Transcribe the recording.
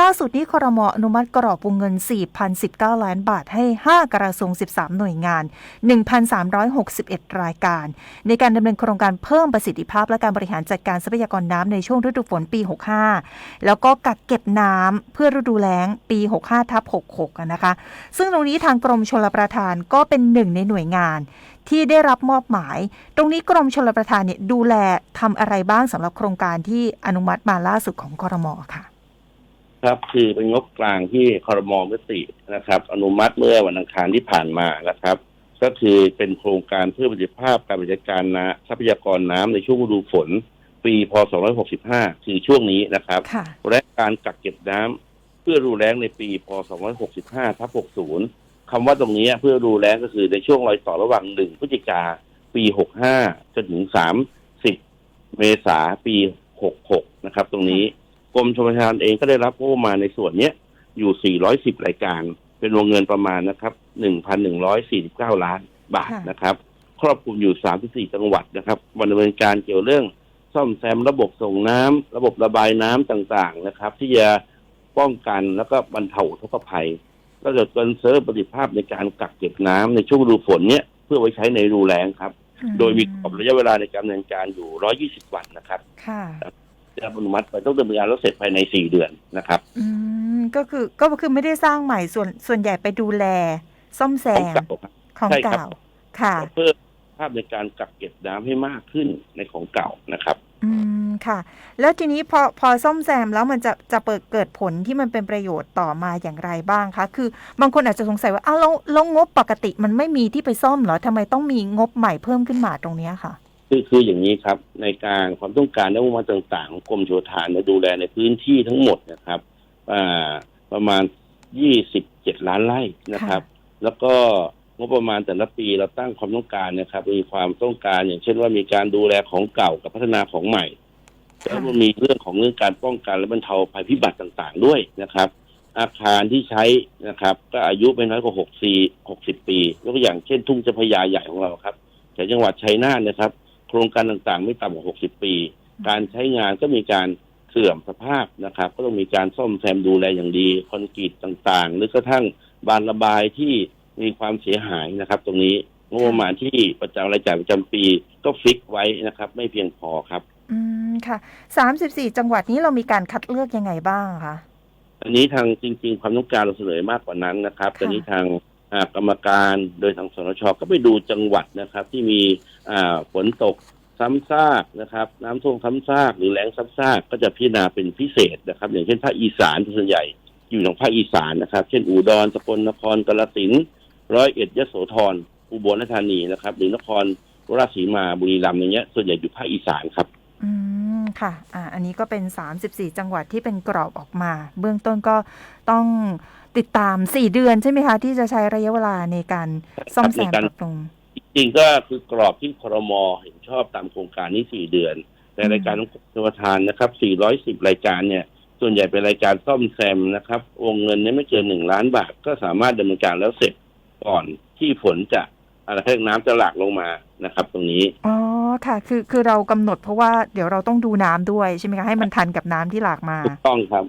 ล่าสุดนี้ครมอนุมัติกรอบวงเงิน 4,019 ล้านบาทให้ 5 กระทรวง 13 หน่วยงาน 1,361 รายการ ในการดำเนินโครงการเพิ่มประสิทธิภาพและการบริหารจัดการทรัพยากรน้ำในช่วงฤดูฝนปี 65 แล้วก็กักเก็บน้ำเพื่อฤดูแล้งปี 65ทับ66 นะคะ ซึ่งตรงนี้ทางกรมชลประทานก็เป็นหนึ่งในหน่วยงานที่ได้รับมอบหมาย ตรงนี้กรมชลประทานเนี่ยดูแลทำอะไรบ้างสำหรับโครงการที่อนุมัติมาล่าสุดของครมค่ะ ครับ คือเป็นงบกลางที่คอรมอมตินะครับ อนุมัติเมื่อวันอังคารที่ผ่านมานะครับ ก็คือเป็นโครงการเพื่อประสิทธิภาพการบริการน้ำทรัพยากรน้ำในช่วงฤดูฝน ปีพศ265 คือช่วงนี้นะครับค่ะและการกักเก็บน้ำเพื่อรูแล้งในปีพศ265ทับ60คำว่าตรงนี้เพื่อรูแล้งก็คือในช่วงรอยต่อระหว่าง 1 พฤศจิกาปี 65 จนถึง 30 เมษาปี 66 นะครับ ตรงนี้ กรมชลประทานเองก็ได้รับงบประมาณในส่วนเนี้ยอยู่ 410 รายการ เป็นวงเงินประมาณนะครับ 1,149 ล้านบาทค่ะนะครับ ครอบคลุมอยู่ 34 จังหวัดนะครับวันดำเนินการเกี่ยวเรื่องซ่อมแซมระบบส่งน้ำระบบระบายน้ำต่างๆนะครับ ที่จะป้องกันแล้วก็บรรเทาอุทกภัย ก็จะเกินเซิร์ฟประสิทธิภาพในการกักเก็บน้ำในช่วงฤดูฝนเนี้ยเพื่อไว้ใช้ในฤดูแล้งครับ โดยมีกรอบระยะเวลาในการดำเนินการอยู่ 120 วันนะครับ ค่ะได้รับอนุมัติไปต้องดำเนินการแล้วเสร็จภายใน4เดือนนะครับ อืมก็คือก็คือไม่ได้สร้างใหม่ส่วนส่วนใหญ่ไปดูแล ซ่อมแซของมเก่าครับของใช่ครับเก่าค่ะเพิ่มภาพในการกักเก็บน้ำให้มากขึ้นในของเก่านะครับ อืมค่ะ แล้วทีนี้พอพอซ่อมแซมแล้วมันจะจะเปิดเกิดผลที่มันเป็นประโยชน์ต่อมาอย่างไรบ้างคะ คือบางคนอาจจะสงสัยว่าอ้าวแล้วแล้วงบปกติมันไม่มีที่ไปซ่อมเหรอทำไมต้องมีงบใหม่เพิ่มขึ้นมาตรงเนี้ยค่ะ คือคืออย่างนี้ครับ ในการความต้องการและงบประมาณต่างๆของกรมโยธาเนี่ยดูแลในพื้นที่ทั้งหมดนะครับอ่าประมาณ 27 ล้านไร่นะครับ แล้วก็งบประมาณแต่ละปีเราตั้งความต้องการนะครับ มีความต้องการอย่างเช่นว่ามีการดูแลของเก่ากับพัฒนาของใหม่แล้วมันมีเรื่องของเรื่องการป้องกันและบรรเทาภัยพิบัติต่างๆด้วยนะครับ อาคารที่ใช้นะครับ ก็อายุไม่น้อยกว่า6ปี60ปียกตัวอย่างเช่นทุ่งเจ้าพระยาใหญ่ของเราครับแต่จังหวัดชัยนาทนะครับ โครงการต่างๆ ไม่ต่ำกว่า 60 ปี การใช้งานก็มีการเสื่อมสภาพนะครับ ก็ต้องมีการซ่อมแซมดูแลอย่างดี คอนกรีตต่างๆ หรือกระทั่งบานระบายที่มีความเสียหายนะครับ ตรงนี้งบประมาณที่ประจำรายจ่ายประจำปีก็ฟิกไว้นะครับ ไม่เพียงพอครับ อืมค่ะสามสิบสี่จังหวัดนี้เรามีการคัดเลือกยังไงบ้างคะอันนี้ทางจริง ๆ ความต้องการเราเสนอมากกว่านั้นนะครับค่ะแต่นี้ทางอ่า กรรมการโดยทางสนชก็ไปดูจังหวัดนะครับ ที่มีฝนตกซ้ำซากนะครับ น้ำท่วมซ้ำซากหรือแล้งซ้ำซากก็จะพิจารณาเป็นพิเศษนะครับ อย่างเช่นภาคอีสานส่วนใหญ่อยู่ทางภาคอีสานนะครับ เช่นอุดรสกลนครกาฬสินธุ์ร้อยเอ็ดยโสธรอุบลราชธานีนะครับ หรือนครราชสีมาบุรีรัมย์อย่างเงี้ยส่วนใหญ่อยู่ภาคอีสานครับ ค่ะอ่าอันนี้ก็เป็น 34 จังหวัดที่เป็นกรอบออกมา เบื้องต้นก็ต้องติดตาม 4 เดือนใช่ไหมคะ ที่จะใช้ระยะเวลาในการซ่อมแซมในการปรับปรุงจริงๆก็คือกรอบที่ครมเห็นชอบตามโครงการนี้ 4 เดือนแต่อืมรายการของกรมชลประทานนะครับ 410 รายการเนี่ย ส่วนใหญ่เป็นรายการซ่อมแซมนะครับ วงเงินเนี่ยไม่เกิน 1 ล้านบาท ก็สามารถดำเนินการแล้วเสร็จก่อนที่ฝนจะอะไรให้น้ำจะหลากลงมานะครับ ตรงนี้อ๋อ ค่ะ คือคือเรากำหนดเพราะว่าเดี๋ยวเราต้องดูน้ำด้วยใช่ไหมคะให้มันทันกับน้ำที่หลากมา ถูกต้องครับ